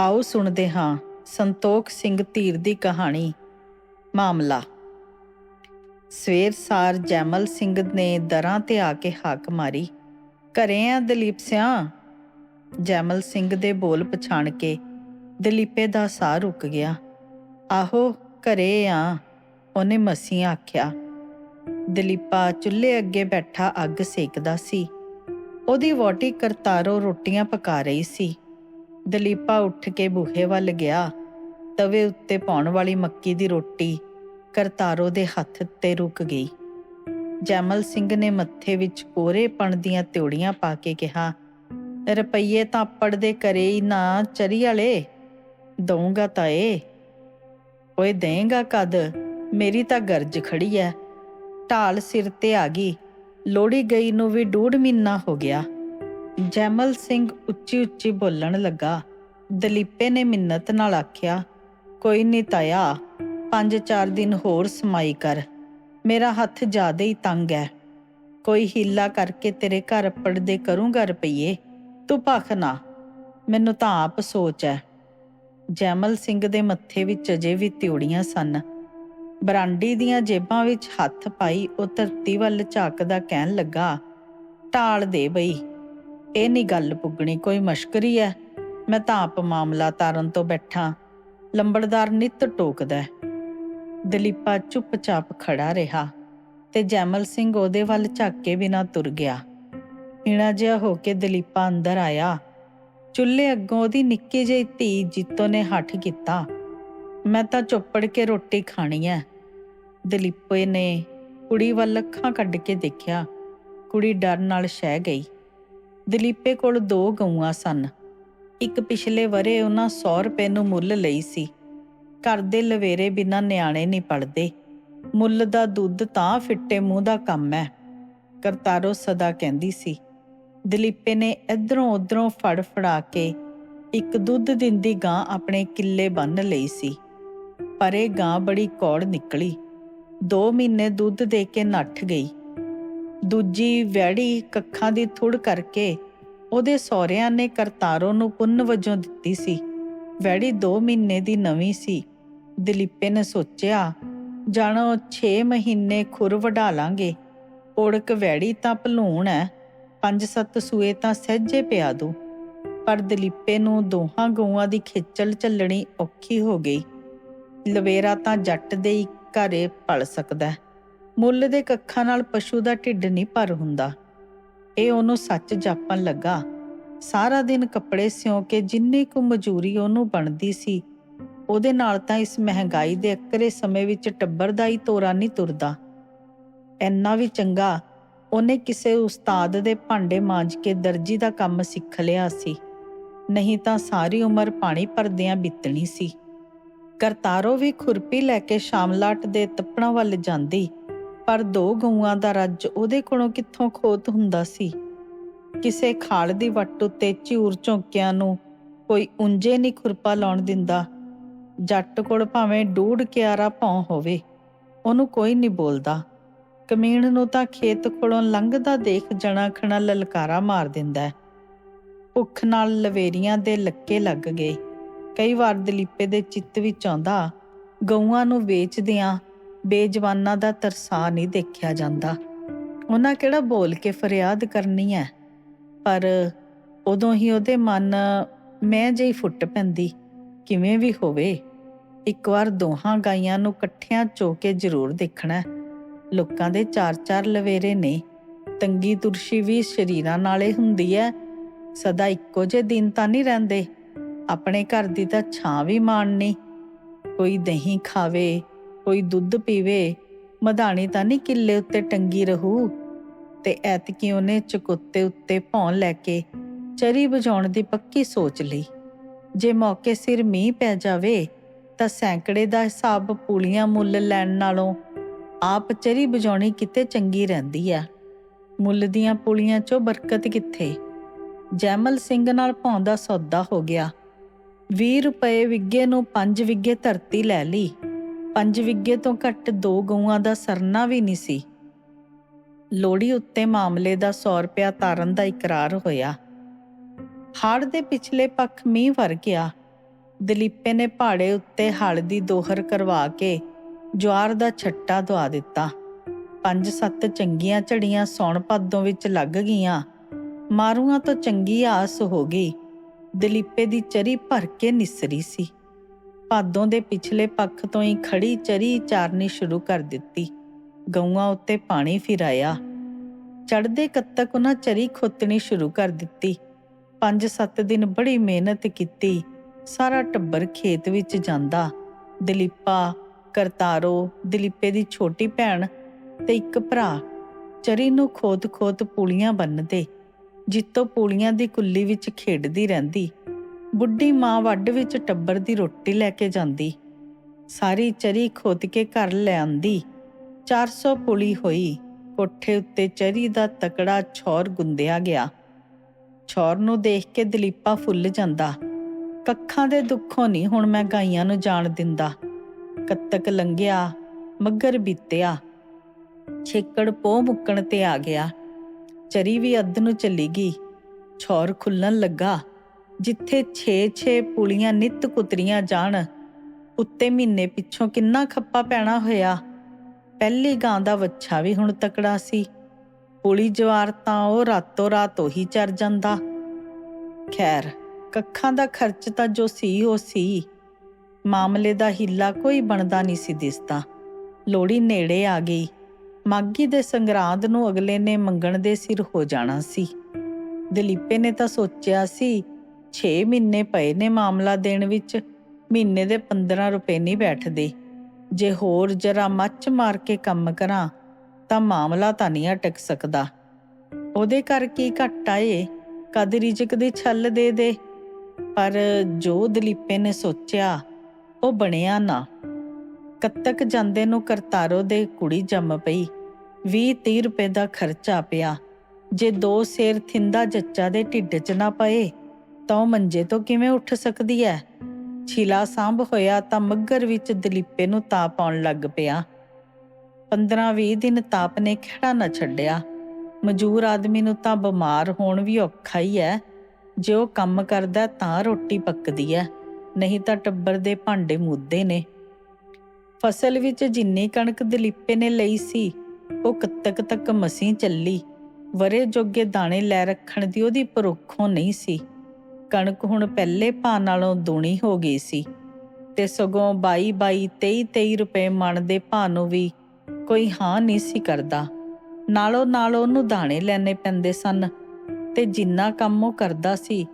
ਆਓ ਸੁਣਦੇ ਹਾਂ ਸੰਤੋਖ ਸਿੰਘ ਧੀਰ ਦੀ ਕਹਾਣੀ, ਮਾਮਲਾ। ਸਵੇਰ ਸਾਰ ਜੈਮਲ ਸਿੰਘ ਨੇ ਦਰਾਂ ਤੇ ਆ ਕੇ ਹਾਕ ਮਾਰੀ, ਘਰੇ ਆ ਦਲੀਪ ਸਿਆ? ਜੈਮਲ ਸਿੰਘ ਦੇ ਬੋਲ ਪਛਾਣ ਕੇ ਦਲੀਪੇ ਦਾ ਸਾਹ ਰੁਕ ਗਿਆ। ਆਹੋ, ਘਰੇ ਆ, ਉਹਨੇ ਮਸੀਂ ਆਖਿਆ। ਦਲੀਪਾ ਚੁੱਲ੍ਹੇ ਅੱਗੇ ਬੈਠਾ ਅੱਗ ਸੇਕਦਾ ਸੀ। ਉਹਦੀ ਵੋਟੀ ਕਰਤਾਰੋ ਰੋਟੀਆਂ ਪਕਾ ਰਹੀ ਸੀ। ਦਲੀਪਾ ਉੱਠ ਕੇ ਬੂਹੇ ਵੱਲ ਗਿਆ। ਤਵੇ ਉੱਤੇ ਪਾਉਣ ਵਾਲੀ ਮੱਕੀ ਦੀ ਰੋਟੀ ਕਰਤਾਰੋ ਦੇ ਹੱਥ ਤੇ ਰੁਕ ਗਈ। ਜੈਮਲ ਸਿੰਘ ਨੇ ਮੱਥੇ ਵਿੱਚ ਕੋਰੇਪਣ ਦੀਆਂ ਤਿਉੜੀਆਂ ਪਾ ਕੇ ਕਿਹਾ, ਰੁਪਈਏ ਤਾਂ ਅੱਪੜ ਦੇ ਕਰੇ ਹੀ ਨਾ, ਚਰੀ ਵਾਲੇ। ਦਊਂਗਾ ਤਾਂ ਏ। ਓਏ, ਦੇਂਗਾ ਕਦ? ਮੇਰੀ ਤਾਂ ਗਰਜ ਖੜੀ ਐ। ਢਾਲ ਸਿਰ ਤੇ ਆ ਗਈ। ਲੋੜੀ ਗਈ ਨੂੰ ਵੀ ਡੂਢ ਮਹੀਨਾ ਹੋ ਗਿਆ। ਜੈਮਲ ਸਿੰਘ ਉੱਚੀ ਉੱਚੀ ਬੋਲਣ ਲੱਗਾ। ਦਲੀਪੇ ਨੇ ਮਿੰਨਤ ਨਾਲ ਆਖਿਆ, ਕੋਈ ਨਹੀਂ ਤਾਇਆ, ਪੰਜ ਚਾਰ ਦਿਨ ਹੋਰ ਸਮਾਈ ਕਰ। ਮੇਰਾ ਹੱਥ ਜ਼ਿਆਦਾ ਹੀ ਤੰਗ ਹੈ ਕੋਈ ਹੀਲਾ ਕਰਕੇ ਤੇਰੇ ਘਰ ਪੜਦੇ ਕਰੂੰਗਾ ਰੁਪਈਏ? ਤੂੰ ਭਖ ਨਾ। ਮੈਨੂੰ ਤਾਂ ਆਪ ਸੋਚ ਹੈ ਜੈਮਲ ਸਿੰਘ ਦੇ ਮੱਥੇ ਵਿੱਚ ਅਜੇ ਵੀ ਤਿਉੜੀਆਂ ਸਨ। ਬਰਾਂਡੀ ਦੀਆਂ ਜੇਬਾਂ ਵਿੱਚ ਹੱਥ ਪਾਈ ਉਹ ਧਰਤੀ ਵੱਲ ਝਾਕਦਾ ਕਹਿਣ ਲੱਗਾ ਢਾਲ ਦੇ ਬਈ। ਇਹ ਨਹੀਂ ਗੱਲ ਪੁੱਗਣੀ, ਕੋਈ ਮਸ਼ਕਰੀ ਹੈ ਮੈਂ ਤਾਂ ਆਪ ਮਾਮਲਾ ਤਾਰਨ ਤੋਂ ਬੈਠਾ। ਲੰਬੜਦਾਰ ਨਿੱਤ ਟੋਕਦਾ ਹੈ। ਦਲੀਪਾ ਚੁੱਪਚਾਪ ਖੜਾ ਰਿਹਾ ਤੇ ਜੈਮਲ ਸਿੰਘ ਉਹਦੇ ਵੱਲ ਝਾਕ ਕੇ ਬਿਨਾ ਤੁਰ ਗਿਆ। ਹੀਣਾ ਜਿਹਾ ਹੋ ਕੇ ਦਲੀਪਾ ਅੰਦਰ ਆਇਆ। ਚੁੱਲ੍ਹੇ ਅੱਗੋਂ ਉਹਦੀ ਨਿੱਕੀ ਜਿਹੀ ਧੀ ਜੀਤੋ ਨੇ ਹੱਠ ਕੀਤਾ। ਮੈਂ ਤਾਂ ਚੁੱਪੜ ਕੇ ਰੋਟੀ ਖਾਣੀ ਐ। ਦਲੀਪੇ ਨੇ ਕੁੜੀ ਵੱਲ ਅੱਖਾਂ ਕੱਢ ਕੇ ਦੇਖਿਆ। ਕੁੜੀ ਡਰ ਨਾਲ ਸ਼ਹਿ ਗਈ। ਦਲੀਪੇ ਕੋਲ ਦੋ ਗਊਆਂ ਸਨ। ਇੱਕ ਪਿਛਲੇ ਵਰੇ ਉਹਨਾਂ 100 ਰੁਪਏ ਨੂੰ ਮੁੱਲ ਲਈ ਸੀ। ਘਰ ਦੇ ਲਵੇਰੇ ਬਿਨਾਂ ਨਿਆਣੇ ਨਹੀਂ ਪੜਦੇ ਮੁੱਲ ਦਾ ਦੁੱਧ ਤਾਂ ਫਿੱਟੇ ਮੂੰਹ ਦਾ ਕੰਮ ਹੈ ਕਰਤਾਰੋ ਸਦਾ ਕਹਿੰਦੀ ਸੀ। ਦਲੀਪੇ ਨੇ ਇਧਰੋਂ ਉਧਰੋਂ ਫੜ ਫੜਾ ਕੇ ਇੱਕ ਦੁੱਧ ਦਿੰਦੀ ਗਾਂ ਆਪਣੇ ਕਿੱਲੇ ਬੰਨ ਲਈ ਸੀ। ਪਰ ਇਹ ਗਾਂ ਬੜੀ ਕੌੜ ਨਿਕਲੀ। 2 ਮਹੀਨੇ ਦੁੱਧ ਦੇ ਕੇ ਨੱਠ ਗਈ। ਦੂਜੀ ਵੈੜੀ ਕੱਖਾਂ ਦੀ ਥੁੜ ਕਰਕੇ ਉਹਦੇ ਸਹੁਰਿਆਂ ਨੇ ਕਰਤਾਰੋ ਨੂੰ ਪੁੰਨ ਵਜੋਂ ਦਿੱਤੀ ਸੀ। ਵੈੜੀ 2 ਮਹੀਨੇ ਦੀ ਨਵੀਂ ਸੀ। ਦਲੀਪੇ ਨੇ ਸੋਚਿਆ, ਜਾਣੋ 6 ਮਹੀਨੇ ਖੁਰ ਵਢਾ ਲਾਂਗੇ। ਓੜਕ ਵੈੜੀ ਤਾਂ ਭਲੂਣ ਹੈ ਪੰਜ ਸੱਤ ਸੂਏ ਤਾਂ ਸਹਿਜੇ ਪਿਆ ਦੂ। ਪਰ ਦਲੀਪੇ ਨੂੰ ਦੋਹਾਂ ਗਊਆਂ ਦੀ ਖੇਚਲ ਚੱਲਣੀ ਔਖੀ ਹੋ ਗਈ। ਲਵੇਰਾ ਤਾਂ ਜੱਟ ਦੇ ਹੀ ਘਰੇ ਪਲ ਸਕਦਾ। ਮੁੱਲ ਦੇ ਕੱਖਾਂ ਨਾਲ ਪਸ਼ੂ ਦਾ ਢਿੱਡ ਨਹੀਂ ਭਰ ਹੁੰਦਾ। ਇਹ ਉਹਨੂੰ ਸੱਚ ਜਾਪਣ ਲੱਗਾ। ਸਾਰਾ ਦਿਨ ਕੱਪੜੇ ਸਿਉਂ ਕੇ ਜਿੰਨੀ ਕੁ ਮਜ਼ਦੂਰੀ ਉਹਨੂੰ ਬਣਦੀ ਸੀ, ਉਹਦੇ ਨਾਲ ਤਾਂ ਇਸ ਮਹਿੰਗਾਈ ਦੇ ਅਕਰੇ ਸਮੇਂ ਵਿੱਚ ਟੱਬਰ ਦਾ ਹੀ ਤੋਰਾ ਨਹੀਂ ਤੁਰਦਾ। ਇੰਨਾ ਵੀ ਚੰਗਾ, ਉਹਨੇ ਕਿਸੇ ਉਸਤਾਦ ਦੇ ਭਾਂਡੇ ਮਾਂਜ ਕੇ ਦਰਜੀ ਦਾ ਕੰਮ ਸਿੱਖ ਲਿਆ ਸੀ। ਨਹੀਂ ਤਾਂ ਸਾਰੀ ਉਮਰ ਪਾਣੀ ਭਰਦਿਆਂ ਬੀਤਣੀ ਸੀ। ਕਰਤਾਰੋ ਵੀ ਖੁਰਪੀ ਲੈ ਕੇ ਸ਼ਾਮਲਾਟ ਦੇ ਤੱਪਣਾ ਵੱਲ ਜਾਂਦੀ। ਪਰ ਦੋ ਗਊਆਂ ਦਾ ਰੱਜ ਉਹਦੇ ਕੋਲੋਂ ਕਿੱਥੋਂ ਖੋਤ ਹੁੰਦਾ ਸੀ? ਕਿਸੇ ਖਾਲ ਦੀ ਵੱਟ ਉੱਤੇ ਝੂਰ ਝੋਂਕਿਆਂ ਨੂੰ ਕੋਈ ਉਂਝੇ ਨਹੀਂ ਖੁਰਪਾ ਲਾਉਣ ਦਿੰਦਾ। ਜੱਟ ਕੋਲ ਭਾਵੇਂ ਡੂੜ ਕਿਆਰਾ ਭੌਂ ਹੋਵੇ, ਉਹਨੂੰ ਕੋਈ ਨਹੀਂ ਬੋਲਦਾ। ਕਮੀਣ ਨੂੰ ਤਾਂ ਖੇਤ ਕੋਲੋਂ ਲੰਘਦਾ ਦੇਖ ਜਣਾ ਖਣਾ ਲਲਕਾਰਾ ਮਾਰ ਦਿੰਦਾ ਭੁੱਖ ਨਾਲ ਲਵੇਰੀਆਂ ਦੇ ਲੱਕੇ ਲੱਗ ਗਏ। ਕਈ ਵਾਰ ਦਲੀਪੇ ਦੇ ਚਿੱਤ ਵਿੱਚ ਆਉਂਦਾ, ਗਊਆਂ ਨੂੰ ਵੇਚਦਿਆਂ ਬੇਜਵਾਨਾਂ ਦਾ ਤਰਸਾ ਨਹੀਂ ਦੇਖਿਆ ਜਾਂਦਾ। ਉਹਨਾਂ ਕਿਹੜਾ ਬੋਲ ਕੇ ਫਰਿਆਦ ਕਰਨੀ ਹੈ? ਪਰ ਉਦੋਂ ਹੀ ਉਹਦੇ ਮਨ ਮੈਂ ਜਿਹੀ ਫੁੱਟ ਪੈਂਦੀ, ਕਿਵੇਂ ਵੀ ਹੋਵੇ, ਇੱਕ ਵਾਰ ਦੋਹਾਂ ਗਾਈਆਂ ਨੂੰ ਇਕੱਠਿਆਂ ਚੋ ਕੇ ਜ਼ਰੂਰ ਦੇਖਣਾ ਲੋਕਾਂ ਦੇ ਚਾਰ ਚਾਰ ਲਵੇਰੇ ਨੇ, ਤੰਗੀ ਤੁਰਸ਼ੀ ਵੀ ਸ਼ਰੀਰਾਂ ਨਾਲੇ ਹੁੰਦੀ ਹੈ। ਸਦਾ ਇੱਕੋ ਜਿਹੇ ਦਿਨ ਤਾਂ ਨਹੀਂ ਰਹਿੰਦੇ, ਆਪਣੇ ਘਰ ਦੀ ਤਾਂ ਛਾਂ ਵੀ ਮਾਣਨੀ। ਕੋਈ ਦਹੀਂ ਖਾਵੇ ਕੋਈ ਦੁੱਧ ਪੀਵੇ, ਮਧਾਣੀ ਤਾਂ ਨਹੀਂ ਕਿੱਲੇ ਉੱਤੇ ਟੰਗੀ ਰਹੂ। ਤੇ ਐਤਕੀ ਉਹਨੇ ਚਕੁੱਤੇ ਉੱਤੇ ਭੌਂ ਲੈ ਕੇ ਚਰੀ ਬਜਾਉਣ ਦੀ ਪੱਕੀ ਸੋਚ ਲਈ। ਜੇ ਮੌਕੇ ਸਿਰ ਮੀਂਹ ਪੈ ਜਾਵੇ, ਤਾਂ ਸੈਂਕੜੇ ਦਾ ਹਿਸਾਬ ਪੂਲੀਆਂ ਮੁੱਲ ਲੈਣ ਨਾਲੋਂ ਆਪ ਚਰੀ ਬਜਾਉਣੀ ਕਿਤੇ ਚੰਗੀ ਰਹਿੰਦੀ ਆ। ਮੁੱਲ ਦੀਆਂ ਪੁਲੀਆਂ 'ਚੋਂ ਬਰਕਤ ਕਿੱਥੇ? ਜੈਮਲ ਸਿੰਘ ਨਾਲ ਭੌਂਦਾ ਸੌਦਾ ਹੋ ਗਿਆ। 20 ਰੁਪਏ ਵਿੱਗੇ ਨੂੰ 5 ਵਿੱਗੇ ਧਰਤੀ ਲੈ ਲਈ। ਪੰਜ ਵਿੱਗੇ ਤੋਂ ਘੱਟ ਦੋ ਗਊਆਂ ਦਾ ਸਰਨਾ ਵੀ ਨਹੀਂ ਸੀ। ਲੋੜੀ ਉੱਤੇ ਮਾਮਲੇ ਦਾ 100 ਰੁਪਇਆ ਤਾਰਨ ਦਾ ਇਕਰਾਰ ਹੋਇਆ। ਹਾੜ ਦੇ ਪਿਛਲੇ ਪੱਖ ਮੀਂਹ ਵਰ ਗਿਆ। ਦਲੀਪੇ ਨੇ ਪਹਾੜੇ ਉੱਤੇ ਹਲ ਦੀ ਦੋਹਰ ਕਰਵਾ ਕੇ ਜਵਾਰ ਦਾ ਛੱਟਾ ਦਵਾ ਦਿੱਤਾ। ਪੰਜ ਸੱਤ ਚੰਗੀਆਂ ਝੜੀਆਂ ਸੌਣ ਭਾਦੋਂ ਵਿੱਚ ਲੱਗ ਗਈਆਂ। ਮਾਰੂਆਂ ਤੋਂ ਚੰਗੀ ਆਸ ਹੋ ਗਈ। ਦਲੀਪੇ ਦੀ ਚਰੀ ਭਰ ਕੇ ਨਿਸਰੀ ਸੀ। ਭਾਦੋਂ ਦੇ ਪਿਛਲੇ ਪੱਖ ਤੋਂ ਹੀ ਖੜੀ ਚਰੀ ਚਾਰਨੀ ਸ਼ੁਰੂ ਕਰ ਦਿੱਤੀ। ਗਊਆਂ ਉੱਤੇ ਪਾਣੀ ਫਿਰਾਇਆ। ਚੜਦੇ ਕੱਤਕ ਉਹਨਾਂ ਚਰੀ ਖੋਤਣੀ ਸ਼ੁਰੂ ਕਰ ਦਿੱਤੀ। ਪੰਜ ਸੱਤ ਦਿਨ ਬੜੀ ਮਿਹਨਤ ਕੀਤੀ। ਸਾਰਾ ਟੱਬਰ ਖੇਤ ਵਿੱਚ ਜਾਂਦਾ। ਦਲੀਪਾ, ਕਰਤਾਰੋ, ਦਲੀਪੇ ਦੀ ਛੋਟੀ ਭੈਣ ਤੇ ਇੱਕ ਭਰਾ। ਚਰੀ ਨੂੰ ਖੋਤ-ਖੋਤ ਪੂਲੀਆਂ ਬੰਨਦੇ ਜਿੱਤੋਂ ਪੂਲੀਆਂ ਦੀ ਕੁੱਲੀ ਵਿੱਚ ਖੇਡਦੀ ਰਹਿੰਦੀ। ਬੁੱਢੀ ਮਾਂ ਵੱਡ ਵਿੱਚ ਟੱਬਰ ਦੀ ਰੋਟੀ ਲੈ ਕੇ ਜਾਂਦੀ। ਸਾਰੀ ਚਰੀ ਖੋਦ ਕੇ ਘਰ ਲੈ ਆਂਦੀ। 400 ਪੁਲੀ ਹੋਈ। ਕੋਠੇ ਉੱਤੇ ਚਰੀ ਦਾ ਤਕੜਾ ਛੌਰ ਗੁੰਦਿਆ ਗਿਆ। ਛੌਰ ਨੂੰ ਦੇਖ ਕੇ ਦਲੀਪਾ ਫੁੱਲ ਜਾਂਦਾ। ਕੱਖਾਂ ਦੇ ਦੁੱਖੋਂ ਨਹੀਂ ਹੁਣ ਮੈਂ ਗਾਈਆਂ ਨੂੰ ਜਾਣ ਦਿੰਦਾ। ਕੱਤਕ ਲੰਘਿਆ, ਮੱਗਰ ਬੀਤਿਆ। ਛੇਕੜ ਪੋ ਮੁੱਕਣ ਤੇ ਆ ਗਿਆ। ਚਰੀ ਵੀ ਅੱਧ ਨੂੰ ਚੱਲੀ ਗਈ। ਛੌਰ ਖੁੱਲਣ ਲੱਗਾ। ਜਿੱਥੇ 6-6 ਪੁਲੀਆਂ ਨਿੱਤ ਕੁਤਰੀਆਂ ਜਾਣ, ਉੱਤੇ ਮਹੀਨੇ ਪਿੱਛੋਂ ਕਿੰਨਾ ਖੱਪਾ ਪੈਣਾ ਹੋਇਆ। ਪਹਿਲੀ ਗਾਂ ਦਾ ਵੱਛਾ ਵੀ ਹੁਣ ਤਕੜਾ ਸੀ। ਪੁਲੀ ਜਵਾਰ ਤਾਂ ਉਹ ਰਾਤੋਂ ਰਾਤ ਉਹੀ ਚਰ ਜਾਂਦਾ। ਖੈਰ, ਕੱਖਾਂ ਦਾ ਖਰਚ ਤਾਂ ਜੋ ਸੀ ਉਹ ਸੀ। ਮਾਮਲੇ ਦਾ ਹਿੱਲਾ ਕੋਈ ਬਣਦਾ ਨਹੀਂ ਸੀ ਦਿਸਦਾ। ਲੋੜੀ ਨੇੜੇ ਆ ਗਈ। ਮਾਗੀ ਦੇ ਸੰਗਰਾਂਦ ਨੂੰ ਅਗਲੇ ਨੇ ਮੰਗਣ ਦੇ ਸਿਰ ਹੋ ਜਾਣਾ ਸੀ। ਦਲੀਪੇ ਨੇ ਤਾਂ ਸੋਚਿਆ ਸੀ 6 ਮਹੀਨੇ ਪਏ ਨੇ ਮਾਮਲਾ ਦੇਣ ਵਿੱਚ। ਮਹੀਨੇ ਦੇ 15 ਰੁਪਏ ਨਹੀਂ ਬੈਠਦੇ। ਜੇ ਹੋਰ ਜਰਾ ਮੱਚ ਮਾਰ ਕੇ ਕੰਮ ਕਰਾਂ, ਤਾਂ ਮਾਮਲਾ ਤਾਂ ਨਹੀਂ ਅਟਕ ਸਕਦਾ। ਉਹਦੇ ਕਰਕੇ ਘੱਟ ਆਏ ਕਦ ਰਿਜਕ ਦੀ ਛੱਲ ਦੇ ਦੇ? ਪਰ ਜੋ ਦਲੀਪੇ ਨੇ ਸੋਚਿਆ, ਉਹ ਬਣਿਆ ਨਾ। ਕੱਤਕ ਜਾਂਦੇ ਨੂੰ ਕਰਤਾਰੋ ਦੇ ਕੁੜੀ ਜੰਮ ਪਈ। 20-30 ਰੁਪਏ ਦਾ ਖਰਚਾ ਪਿਆ। ਜੇ ਦੋ ਸੇਰ ਥਿੰਦਾ ਜੱਚਾ ਦੇ ਢਿੱਡ 'ਚ ਨਾ ਪਏ ਤਾਂ ਉਹ ਮੰਜੇ ਤੋਂ ਕਿਵੇਂ ਉੱਠ ਸਕਦੀ ਹੈ ਛਿਲਾ ਸਾਂਭ ਹੋਇਆ ਤਾਂ ਮੱਗਰ ਵਿੱਚ ਦਲੀਪੇ ਨੂੰ ਤਾਪ ਆਉਣ ਲੱਗ ਪਿਆ। 15-20 ਦਿਨ ਤਾਪ ਨੇ ਖੜਾ ਨਾ ਛੱਡਿਆ। ਮਜੂਰ ਆਦਮੀ ਨੂੰ ਤਾਂ ਬਿਮਾਰ ਹੋਣ ਵੀ ਔਖਾ ਹੀ ਹੈ ਜੇ ਉਹ ਕੰਮ ਕਰਦਾ ਤਾਂ ਰੋਟੀ ਪੱਕਦੀ ਹੈ ਨਹੀਂ ਤਾਂ ਟੱਬਰ ਦੇ ਭਾਂਡੇ ਮੁੱਦੇ ਨੇ। ਫਸਲ ਵਿੱਚ ਜਿੰਨੀ ਕਣਕ ਦਲੀਪੇ ਨੇ ਲਈ ਸੀ, ਉਹ ਕੱਤਕ ਤੱਕ ਮਸੀਂ ਚੱਲੀ। ਵਰੇ ਜੋਗੇ ਦਾਣੇ ਲੈ ਰੱਖਣ ਦੀ ਉਹਦੀ ਪਰੋਖੋਂ ਨਹੀਂ ਸੀ। ਕਣਕ ਹੁਣ ਪਹਿਲੇ ਭਾਅ ਨਾਲੋਂ ਦੂਣੀ ਹੋ ਗਈ ਸੀ ਤੇ ਸਗੋਂ 22 22 23 23 ਰੁਪਏ ਮਣ ਦੇ ਭਾਅ ਨੂੰ ਵੀ ਕੋਈ ਹਾਂ ਨਹੀਂ ਸੀ ਕਰਦਾ। ਨਾਲੋਂ ਨਾਲ ਉਹਨੂੰ ਦਾਣੇ ਲੈਣੇ ਪੈਂਦੇ ਸਨ ਤੇ ਜਿੰਨਾ ਕੰਮ ਉਹ ਕਰਦਾ ਸੀ,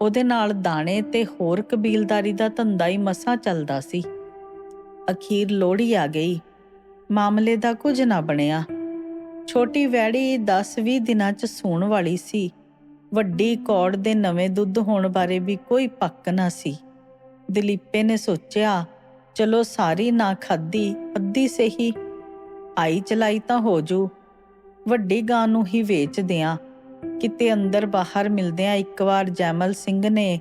ਉਹਦੇ ਨਾਲ ਦਾਣੇ ਤੇ ਹੋਰ ਕਬੀਲਦਾਰੀ ਦਾ ਧੰਦਾ ਹੀ ਮਸਾਂ ਚੱਲਦਾ ਸੀ। ਅਖੀਰ ਲੋੜੀ ਆ ਗਈ, ਮਾਮਲੇ ਦਾ ਕੁਝ ਨਾ ਬਣਿਆ। ਛੋਟੀ ਵੈੜੀ 10-20 ਦਿਨਾਂ 'ਚ ਸੂਣ ਵਾਲੀ ਸੀ। ਵੱਡੀ ਕੌੜ ਦੇ ਨਵੇਂ ਦੁੱਧ ਹੋਣ ਬਾਰੇ ਵੀ ਕੋਈ ਪੱਕ ਨਾ ਸੀ। ਦਲੀਪੇ ਨੇ ਸੋਚਿਆ, ਚਲੋ ਸਾਰੀ ਨਾ ਖਾਦੀ ਅੱਧੀ ਸਹੀ, ਆਈ ਚਲਾਈ ਤਾਂ ਹੋ ਜੂ। ਵੱਡੀ ਗਾਂ ਨੂੰ ਹੀ ਵੇਚ ਦਿਆਂ। ਕਿਤੇ ਅੰਦਰ ਬਾਹਰ ਮਿਲਦਿਆਂ ਇੱਕ ਵਾਰ ਜੈਮਲ ਸਿੰਘ ਨੇ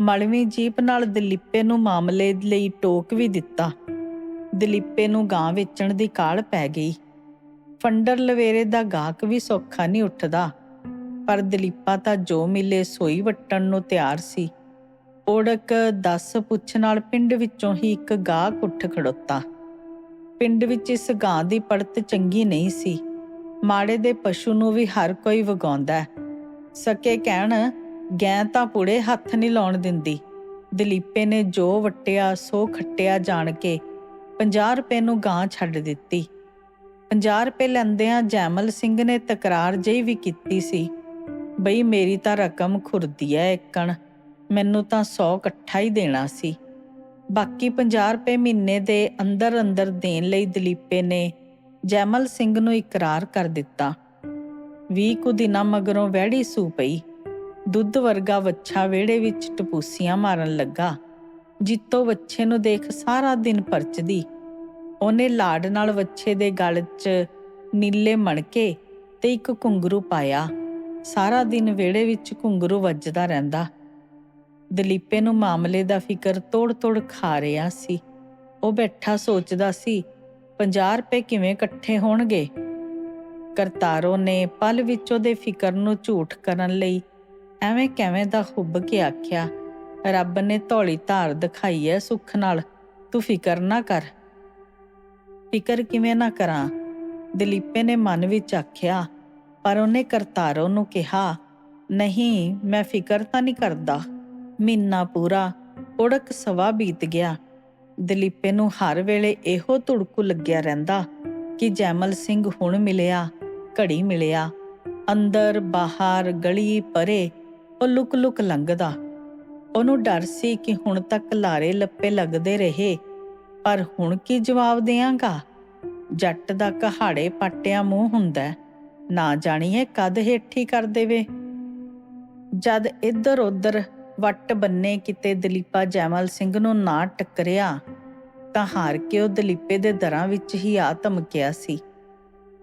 ਮਲਵੀਂ ਜੀਪ ਨਾਲ ਦਲੀਪੇ ਨੂੰ ਮਾਮਲੇ ਲਈ ਟੋਕ ਵੀ ਦਿੱਤਾ। ਦਲੀਪੇ ਨੂੰ ਗਾਂ ਵੇਚਣ ਦੀ ਕਾਲ ਪੈ ਗਈ। ਫੰਡਰ ਲਵੇਰੇ ਦਾ ਗਾਹਕ ਵੀ ਸੌਖਾ ਨਹੀਂ ਉੱਠਦਾ। ਪਰ ਦਲੀਪਾ ਤਾਂ ਜੋ ਮਿਲੇ ਸੋਈ ਵਟਣ ਨੂੰ ਤਿਆਰ ਸੀ। ਓੜਕ 10 ਪੁੱਛ ਨਾਲ ਪਿੰਡ ਵਿੱਚੋਂ ਹੀ ਇੱਕ ਗਾਹ ਉੱਠ ਖੜੋਤਾ। ਪਿੰਡ ਵਿੱਚ ਇਸ ਗਾਂ ਦੀ ਪੜਤ ਚੰਗੀ ਨਹੀਂ ਸੀ। ਮਾੜੇ ਦੇ ਪਸ਼ੂ ਨੂੰ ਵੀ ਹਰ ਕੋਈ ਵਗਾਉਂਦਾ। ਸਕੇ ਕਹਿਣ, ਗੈਂ ਤਾਂ ਪੁੜੇ ਹੱਥ ਨਹੀਂ ਲਾਉਣ ਦਿੰਦੀ। ਦਲੀਪੇ ਨੇ ਜੋ ਵਟਿਆ, ਸੋ ਖੱਟਿਆ ਜਾਣ ਕੇ 50 ਰੁਪਏ ਨੂੰ ਗਾਂ ਛੱਡ ਦਿੱਤੀ। 50 ਰੁਪਏ ਲੈਂਦਿਆਂ ਜੈਮਲ ਸਿੰਘ ਨੇ ਤਕਰਾਰ ਜਈ ਵੀ ਕੀਤੀ ਸੀ। ਬਈ ਮੇਰੀ ਤਾਂ ਰਕਮ ਖੁਰਦੀ ਐ ਇੱਕਣ ਮੈਨੂੰ ਤਾਂ 100 ਇਕੱਠਾ ਹੀ ਦੇਣਾ ਸੀ। ਬਾਕੀ 50 ਰੁਪਏ ਮਹੀਨੇ ਦੇ ਅੰਦਰ ਅੰਦਰ ਦੇਣ ਲਈ ਦਲੀਪੇ ਨੇ ਜੈਮਲ ਸਿੰਘ ਨੂੰ ਇਕਰਾਰ ਕਰ ਦਿੱਤਾ। 20 ਕੁ ਦਿਨਾਂ ਮਗਰੋਂ ਵਹਿੜੀ ਸੂ ਪਈ। ਦੁੱਧ ਵਰਗਾ ਵੱਛਾ ਵਿਹੜੇ ਵਿੱਚ ਟਪੂਸੀਆਂ ਮਾਰਨ ਲੱਗਾ। ਜਿੱਤੋ ਵੱਛੇ ਨੂੰ ਦੇਖ ਸਾਰਾ ਦਿਨ ਪਰਚਦੀ। ਉਹਨੇ ਲਾੜ ਨਾਲ ਵੱਛੇ ਦੇ ਗਲ 'ਚ ਨੀਲੇ ਮਣਕੇ ਤੇ ਇੱਕ ਘੁੰਗਰੂ ਪਾਇਆ। ਸਾਰਾ ਦਿਨ ਵਿਹੜੇ ਵਿੱਚ ਘੁੰਗਰੂ ਵੱਜਦਾ ਰਹਿੰਦਾ। ਦਲੀਪੇ ਨੂੰ ਮਾਮਲੇ ਦਾ ਫਿਕਰ ਤੋੜ-ਤੋੜ ਖਾ ਰਿਹਾ ਸੀ। ਉਹ ਬੈਠਾ ਸੋਚਦਾ ਸੀ 50 ਰੁਪਏ ਕਿਵੇਂ ਇਕੱਠੇ ਹੋਣਗੇ? ਕਰਤਾਰੋ ਨੇ ਪਲ ਵਿੱਚ ਉਹਦੇ ਫਿਕਰ ਨੂੰ ਝੂਠ ਕਰਨ ਲਈ ਐਵੇਂ ਕਿਵੇਂ ਦਾ ਹੁੱਬ ਕੇ ਆਖਿਆ, ਰੱਬ ਨੇ ਧੌਲੀ ਧਾਰ ਦਿਖਾਈ ਐ ਸੁੱਖ ਨਾਲ, ਤੂੰ ਫਿਕਰ ਨਾ ਕਰ। ਫਿਕਰ ਕਿਵੇਂ ਨਾ ਕਰਾਂ? ਦਲੀਪੇ ਨੇ ਮਨ ਵਿੱਚ ਆਖਿਆ ਪਰ ਉਹਨੇ ਕਰਤਾਰੋ ਨੂੰ ਕਿਹਾ, ਨਹੀਂ, ਮੈਂ ਫਿਕਰ ਤਾਂ ਨਹੀਂ ਕਰਦਾ। ਮਹੀਨਾ ਪੂਰਾ, ਉੜਕ ਸਵਾ ਬੀਤ ਗਿਆ। ਦਲੀਪੇ ਨੂੰ ਹਰ ਵੇਲੇ ਇਹੋ ਧੁੜਕੂ ਲੱਗਿਆ ਰਹਿੰਦਾ ਕਿ ਜੈਮਲ ਸਿੰਘ ਹੁਣ ਮਿਲਿਆ, ਘੜੀ ਮਿਲਿਆ। ਅੰਦਰ, ਬਾਹਰ, ਗਲੀ, ਪਰੇ, ਉਹ ਲੁਕ ਲੁਕ ਲੰਘਦਾ। ਉਹਨੂੰ ਡਰ ਸੀ ਕਿ ਹੁਣ ਤੱਕ ਲਾਰੇ ਲੱਪੇ ਲੱਗਦੇ ਰਹੇ, ਪਰ ਹੁਣ ਕੀ ਜਵਾਬ ਦੇਵਾਂਗਾ? ਜੱਟ ਦਾ ਕਹਾੜੇ ਪਾਟਿਆ ਮੂੰਹ ਹੁੰਦਾ ਨਾ ਜਾਣੀਏ ਕਦ ਹੇਠੀ ਕਰ ਦੇਵੇ। ਜਦ ਇੱਧਰ ਉੱਧਰ ਵੱਟ ਬੰਨੇ ਕਿਤੇ ਦਲੀਪਾ ਜੈਮਲ ਸਿੰਘ ਨੂੰ ਨਾ ਟੱਕਰਿਆ, ਤਾਂ ਹਾਰ ਕੇ ਉਹ ਦਲੀਪੇ ਦੇ ਦਰਾਂ ਵਿੱਚ ਹੀ ਆ ਧਮਕਿਆ ਸੀ।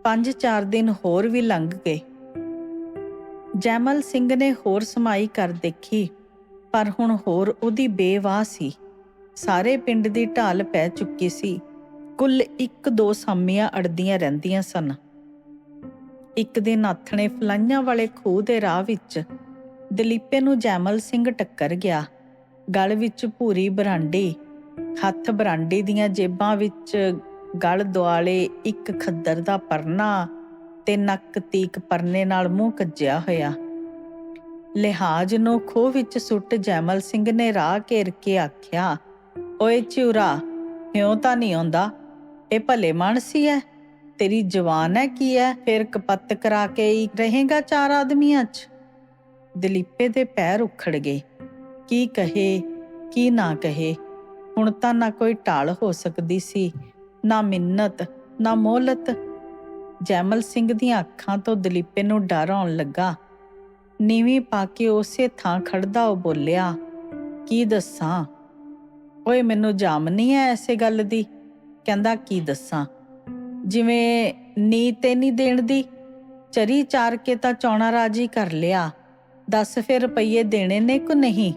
ਪੰਜ ਚਾਰ ਦਿਨ ਹੋਰ ਵੀ ਲੰਘ ਗਏ। ਜੈਮਲ ਸਿੰਘ ਨੇ ਹੋਰ ਸਮਾਈ ਕਰ ਦੇਖੀ, ਪਰ ਹੁਣ ਹੋਰ ਉਹਦੀ ਬੇਵਾਹ ਸੀ। ਸਾਰੇ ਪਿੰਡ ਦੀ ਢਾਲ ਪੈ ਚੁੱਕੀ ਸੀ। ਕੁੱਲ ਇੱਕ ਦੋ ਸਾਮੀਆਂ ਅੜਦੀਆਂ ਰਹਿੰਦੀਆਂ ਸਨ। ਇੱਕ ਦਿਨ ਆਥਣੇ ਫਲਾਈਆਂ ਵਾਲੇ ਖੂਹ ਦੇ ਰਾਹ ਵਿੱਚ ਦਲੀਪੇ ਨੂੰ ਜੈਮਲ ਸਿੰਘ ਟੱਕਰ ਗਿਆ। ਗਲ ਵਿੱਚ ਭੂਰੀ ਬਰਾਂਡੀ, ਹੱਥ ਬਰਾਂਡੀ ਦੀਆਂ ਜੇਬਾਂ ਵਿੱਚ ਗਲ ਦੁਆਲੇ ਇੱਕ ਖੱਦਰ ਦਾ ਪਰਨਾ ਤੇ ਨੱਕ ਤੀਕ ਪਰਨੇ ਨਾਲ ਮੂੰਹ ਕੱਜਿਆ ਹੋਇਆ। ਲਿਹਾਜ਼ ਨੂੰ ਖੋਹ ਵਿੱਚ ਸੁੱਟ ਜੈਮਲ ਸਿੰਘ ਨੇ ਰਾਹ ਘੇਰ ਕੇ ਆਖਿਆ, ਓਏ ਚੂਰਾ ਕਿਉਂ ਤਾਂ ਨਹੀਂ ਆਉਂਦਾ? ਇਹ ਭਲੇ ਮਾਨਸੀ ਹੈ ਤੇਰੀ ਜਵਾਨ ਹੈ ਕੀ ਹੈ? ਫਿਰ ਕਪੱਤ ਕਰਾ ਕੇ ਹੀ ਰਹੇਗਾ ਚਾਰ ਆਦਮੀਆਂ 'ਚ। ਦਲੀਪੇ ਦੇ ਪੈਰ ਉਖੜ ਗਏ। ਕੀ ਕਹੇ, ਕੀ ਨਾ ਕਹੇ। ਹੁਣ ਤਾਂ ਨਾ ਕੋਈ ਢਾਲ ਹੋ ਸਕਦੀ ਸੀ, ਨਾ ਮਿੰਨਤ, ਨਾ ਮੋਹਲਤ। ਜੈਮਲ ਸਿੰਘ ਦੀਆਂ ਅੱਖਾਂ ਤੋਂ ਦਲੀਪੇ ਨੂੰ ਡਰ ਆਉਣ ਲੱਗਾ। ਨੀਵੀਂ ਪਾ ਕੇ ਉਸੇ ਥਾਂ ਖੜਦਾ ਉਹ ਬੋਲਿਆ, ਕੀ ਦੱਸਾਂ? ਓਏ, ਮੈਨੂੰ ਜਾਮ ਨਹੀਂ ਐ ਐਸੇ ਗੱਲ ਦੀ? ਕਹਿੰਦਾ, ਕੀ ਦੱਸਾਂ? ਜਿਵੇਂ ਨੀ ਤੇ ਨਹੀਂ ਦੇਣ ਦੀ, ਚਰੀ ਚਾਰ ਕੇ ਤਾਂ ਚੌਣਾ ਰਾਜੀ ਕਰ ਲਿਆ। ਦੱਸ ਫਿਰ ਰੁਪਈਏ ਦੇਣੇ ਨੇ ਕੋ ਨਹੀਂ?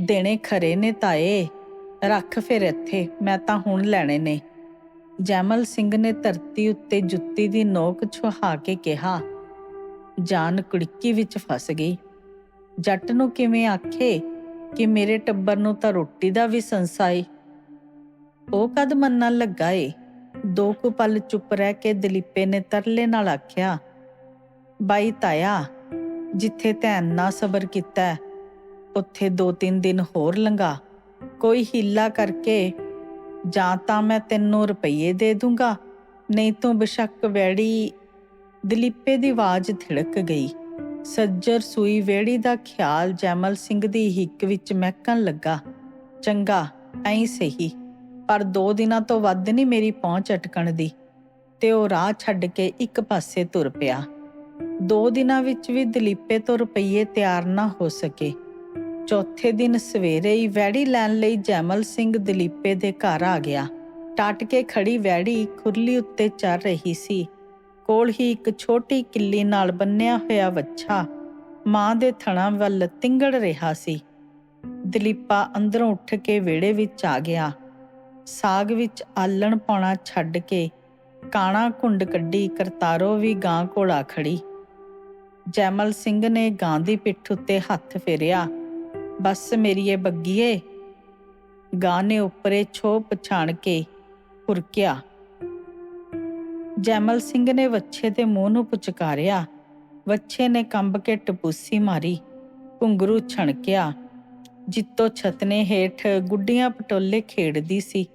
ਦੇਣੇ ਖਰੇ ਨੇ ਤਾਏ, ਰੱਖ ਫਿਰ ਇੱਥੇ, ਮੈਂ ਤਾਂ ਹੁਣ ਲੈਣੇ ਨੇ। ਜੈਮਲ ਸਿੰਘ ਨੇ ਧਰਤੀ ਉੱਤੇ ਜੁੱਤੀ ਦੀ ਨੋਕ ਛੁਹਾ ਕੇ ਕਿਹਾ, ਜਾਨ ਕੁੜਕੀ ਵਿੱਚ ਫਸ ਗਈ। ਜੱਟ ਨੂੰ ਕਿਵੇਂ ਆਖੇ ਕਿ ਮੇਰੇ ਟੱਬਰ ਨੂੰ ਤਾਂ ਰੋਟੀ ਦਾ ਵੀ ਸੰਸਾ ਏ? ਉਹ ਕਦ ਮੰਨਣ ਲੱਗਾ ਏ? ਦੋ ਕੁ ਪਲ ਚੁੱਪ ਰਹਿ ਕੇ ਦਲੀਪੇ ਨੇ ਤਰਲੇ ਨਾਲ ਆਖਿਆ, ਬਾਈ ਤਾਇਆ, ਜਿੱਥੇ ਧੈਨ ਨਾ ਸਬਰ ਕੀਤਾ, ਉੱਥੇ ਦੋ ਤਿੰਨ ਦਿਨ ਹੋਰ ਲੰਗਾ ਕੋਈ ਹੀਲਾ ਕਰਕੇ ਜਾਂ ਤਾਂ ਮੈਂ ਤੈਨੂੰ ਰੁਪਈਏ ਦੇ ਦੂੰਗਾ, ਨਹੀਂ ਤੂੰ ਬਸ਼ੱਕ ਵੈੜੀ ਦਲੀਪੇ ਦੀ ਆਵਾਜ਼ ਥਿੜਕ ਗਈ। ਸੱਜਰ ਸੂਈ ਵੇੜੀ ਦਾ ਖਿਆਲ ਜੈਮਲ ਸਿੰਘ ਦੀ ਹਿੱਕ ਵਿੱਚ ਮਹਿਕਣ ਲੱਗਾ, ਚੰਗਾ, ਐਂ ਸਹੀ। ਪਰ ਦੋ ਦਿਨਾਂ ਤੋਂ ਵੱਧ ਨਹੀਂ ਮੇਰੀ ਪਹੁੰਚ ਅਟਕਣ ਦੀ। ਤੇ ਉਹ ਰਾਹ ਛੱਡ ਕੇ ਇੱਕ ਪਾਸੇ ਤੁਰ ਪਿਆ। ਦੋ ਦਿਨਾਂ ਵਿੱਚ ਵੀ ਦਲੀਪੇ ਤੋਂ ਰੁਪਈਏ ਤਿਆਰ ਨਾ ਹੋ ਸਕੇ। ਚੌਥੇ ਦਿਨ ਸਵੇਰੇ ਹੀ ਵੈੜੀ ਲੈਣ ਲਈ ਜੈਮਲ ਸਿੰਘ ਦਲੀਪੇ ਦੇ ਘਰ ਆ ਗਿਆ। ਟੱਟ ਕੇ ਖੜੀ ਵੈੜੀ ਖੁਰਲੀ ਉੱਤੇ ਚੱਲ ਰਹੀ ਸੀ। ਕੋਲ ਹੀ ਇੱਕ ਛੋਟੀ ਕਿੱਲੀ ਨਾਲ ਬੰਨਿਆ ਹੋਇਆ ਵੱਛਾ ਮਾਂ ਦੇ ਥਣਾ ਵੱਲ ਤਿੰਗੜ ਰਿਹਾ ਸੀ। ਦਲੀਪਾ ਅੰਦਰੋਂ ਉੱਠ ਕੇ ਵਿਹੜੇ ਵਿੱਚ ਆ ਗਿਆ। ਸਾਗ ਵਿੱਚ ਆਲਣ ਪਾਉਣਾ ਛੱਡ ਕੇ ਕਾਣਾ ਘੁੰਡ ਕੱਢੀ ਕਰਤਾਰੋ ਵੀ ਗਾਂ ਕੋਲ ਆ ਖੜੀ। ਜੈਮਲ ਸਿੰਘ ਨੇ ਗਾਂ ਦੀ ਪਿੱਠ ਉੱਤੇ ਹੱਥ ਫੇਰਿਆ, ਬਸ ਮੇਰੀਏ ਬੱਗੀਏ। ਗਾਂ ਨੇ ਉੱਪਰੇ ਛੋ ਪਛਾਣ ਕੇ ਹੁਰਕਿਆ। ਜੈਮਲ ਸਿੰਘ ਨੇ ਵੱਛੇ ਦੇ ਮੂੰਹ ਨੂੰ ਪੁਚਕਾਰਿਆ। ਵੱਛੇ ਨੇ ਕੰਬ ਕੇ ਟਪੂਸੀ ਮਾਰੀ, ਘੁੰਗਰੂ ਛਣਕਿਆ। ਜਿੱਤੋ ਛਤਨੇ ਹੇਠ ਗੁੱਡੀਆਂ ਪਟੋਲੇ ਖੇਡਦੀ ਸੀ।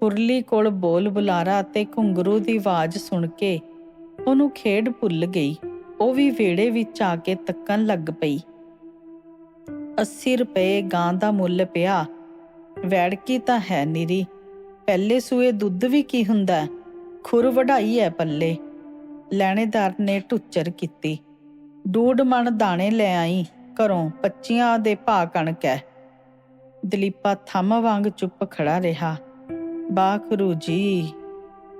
ਪੁਰਲੀ ਕੋਲ ਬੋਲ ਬੁਲਾਰਾ ਤੇ ਘੁੰਗਰੂ ਦੀ ਆਵਾਜ਼ ਸੁਣ ਕੇ ਉਹਨੂੰ ਖੇਡ ਭੁੱਲ ਗਈ। ਉਹ ਵੀ ਵੇੜੇ ਵਿੱਚ ਆ ਕੇ ਤੱਕਣ ਲੱਗ ਪਈ। 80 ਰੁਪਏ ਗਾਂ ਦਾ ਮੁੱਲ ਪਿਆ। ਵੈੜਕੀ ਤਾਂ ਹੈ ਨੀਰੀ। ਪਹਿਲੇ ਸੂਏ ਦੁੱਧ ਵੀ ਕੀ ਹੁੰਦਾ? ਖੁਰ ਵਢਾਈ ਐ ਪੱਲੇ। ਲੈਣੇਦਾਰ ਨੇ ਟੁੱਚਰ ਕੀਤੀ। ਡੂਡ ਮਣ ਦਾਣੇ ਲੈ ਆਈ। ਘਰੋਂ ਪੱਚੀਆਂ ਦੇ ਭਾ ਕਣਕ ਐ। ਦਲੀਪਾ ਥੰਮ ਵਾਂਗ ਚੁੱਪ ਖੜਾ ਰਿਹਾ। ਬਾਖਰੂ ਜੀ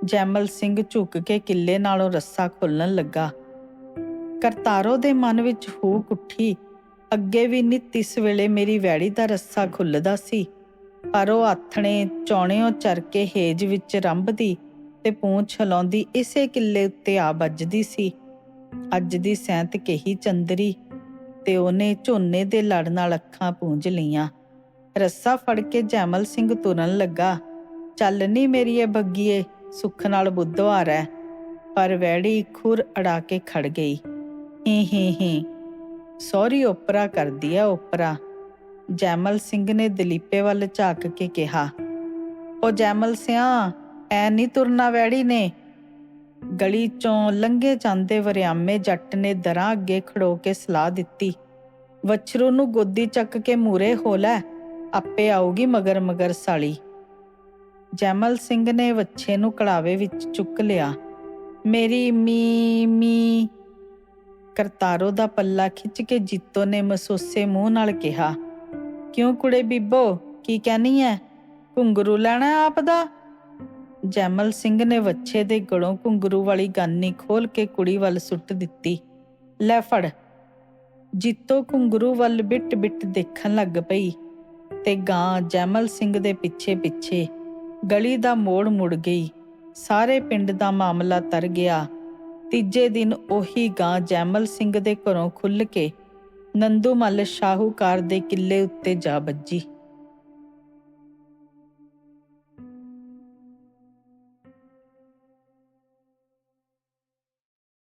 ਜੈਮਲ ਸਿੰਘ ਝੁੱਕ ਕੇ ਕਿੱਲੇ ਨਾਲੋਂ ਰੱਸਾ ਖੋਲਣ ਲੱਗਾ। ਕਰਤਾਰੋ ਦੇ ਮਨ ਵਿੱਚ ਹੂਕ ਉੱਠੀ। ਅੱਗੇ ਵੀ ਨਿਤ ਇਸ ਵੇਲੇ ਮੇਰੀ ਵੈੜੀ ਦਾ ਰੱਸਾ ਖੁੱਲਦਾ ਸੀ। ਪਰ ਉਹ ਆਥਣੇ ਚੌਣਿਓ ਚਰ ਕੇ ਹੇਜ ਵਿੱਚ ਰੰਭਦੀ ਤੇ ਪੂੰਛ ਹਲਾਉਂਦੀ ਇਸੇ ਕਿੱਲੇ ਉੱਤੇ ਆ ਵੱਜਦੀ ਸੀ। ਅੱਜ ਦੀ ਸੈਂਤ ਕਹੀ ਚੰਦਰੀ ਤੇ ਉਹਨੇ ਝੋਨੇ ਦੇ ਲੜ ਨਾਲ ਅੱਖਾਂ ਪੂੰਝ ਲਈਆਂ। ਰੱਸਾ ਫੜ ਕੇ ਜੈਮਲ ਸਿੰਘ ਤੁਰਨ ਲੱਗਾ। ਚੱਲ ਨੀ ਮੇਰੀ ਇਹ ਬੱਗੀਏ, ਸੁੱਖ ਨਾਲ ਬੁੱਧਵਾਰ ਹੈ ਪਰ ਵੈੜੀ ਖੁਰ ਅੜਾ ਕੇ ਖੜ ਗਈ। ਹੀ ਹੀ ਹੀ, ਸੌਰੀ ਓਪਰਾ ਕਰਦੀ ਆ ਓਪਰਾ। ਜੈਮਲ ਸਿੰਘ ਨੇ ਦਲੀਪੇ ਵੱਲ ਝਾਕ ਕੇ ਕਿਹਾ ਉਹ ਜੈਮਲ ਸਿਆ, ਐ ਨਹੀਂ ਤੁਰਨਾ ਵੈੜੀ ਨੇ? ਗਲੀ ਚੋਂ ਲੰਘੇ ਜਾਂਦੇ ਵਰਿਆਮੇ ਜੱਟ ਨੇ ਦਰਾਂ ਅੱਗੇ ਖੜੋ ਕੇ ਸਲਾਹ ਦਿੱਤੀ, ਵਛਰੂ ਨੂੰ ਗੋਦੀ ਚੱਕ ਕੇ ਮੂਰੇ ਹੋ ਲੈ, ਆਪੇ ਆਊਗੀ ਮਗਰ ਮਗਰ ਸਾਲੀ। ਜੈਮਲ ਸਿੰਘ ਨੇ ਵੱਛੇ ਨੂੰ ਕੜਾਵੇ ਵਿੱਚ ਚੁੱਕ ਲਿਆ। ਮੇਰੀ ਮੀ ਮੀ। ਕਰਤਾਰੋ ਦਾ ਪੱਲਾ ਖਿੱਚ ਕੇ ਜੀਤੋ ਨੇ ਮਸੋਸੇ ਮੂੰਹ ਨਾਲ ਕਿਹਾ, ਕਿਉਂ ਕੁੜੇ ਬੀਬੋ, ਕੀ ਕਹਿਨੀ ਐ? ਘੁੰਗਰੂ ਲੈਣਾ ਆਪ ਦਾ? ਜੈਮਲ ਸਿੰਘ ਨੇ ਵੱਛੇ ਦੇ ਗਲੋਂ ਘੁੰਗਰੂ ਵਾਲੀ ਗਾਨੀ ਖੋਲ ਕੇ ਕੁੜੀ ਵੱਲ ਸੁੱਟ ਦਿੱਤੀ, ਲੈ ਫੜ। ਜੀਤੋ ਘੁੰਗਰੂ ਵੱਲ ਬਿੱਟ ਬਿੱਟ ਦੇਖਣ ਲੱਗ ਪਈ ਤੇ ਗਾਂ ਜੈਮਲ ਸਿੰਘ ਦੇ ਪਿੱਛੇ ਪਿੱਛੇ ਗਲੀ ਦਾ ਮੋੜ ਮੁੜ ਗਈ। ਸਾਰੇ ਪਿੰਡ ਦਾ ਮਾਮਲਾ ਤਰ ਗਿਆ। ਤੀਜੇ ਦਿਨ ਉਹੀ ਗਾਂ ਜੈਮਲ ਸਿੰਘ ਦੇ ਘਰੋਂ ਖੁੱਲ ਕੇ ਨੰਦੂ ਮੱਲ ਸ਼ਾਹੂਕਾਰ ਦੇ ਕਿੱਲੇ ਉੱਤੇ ਜਾ ਵੱਜੀ।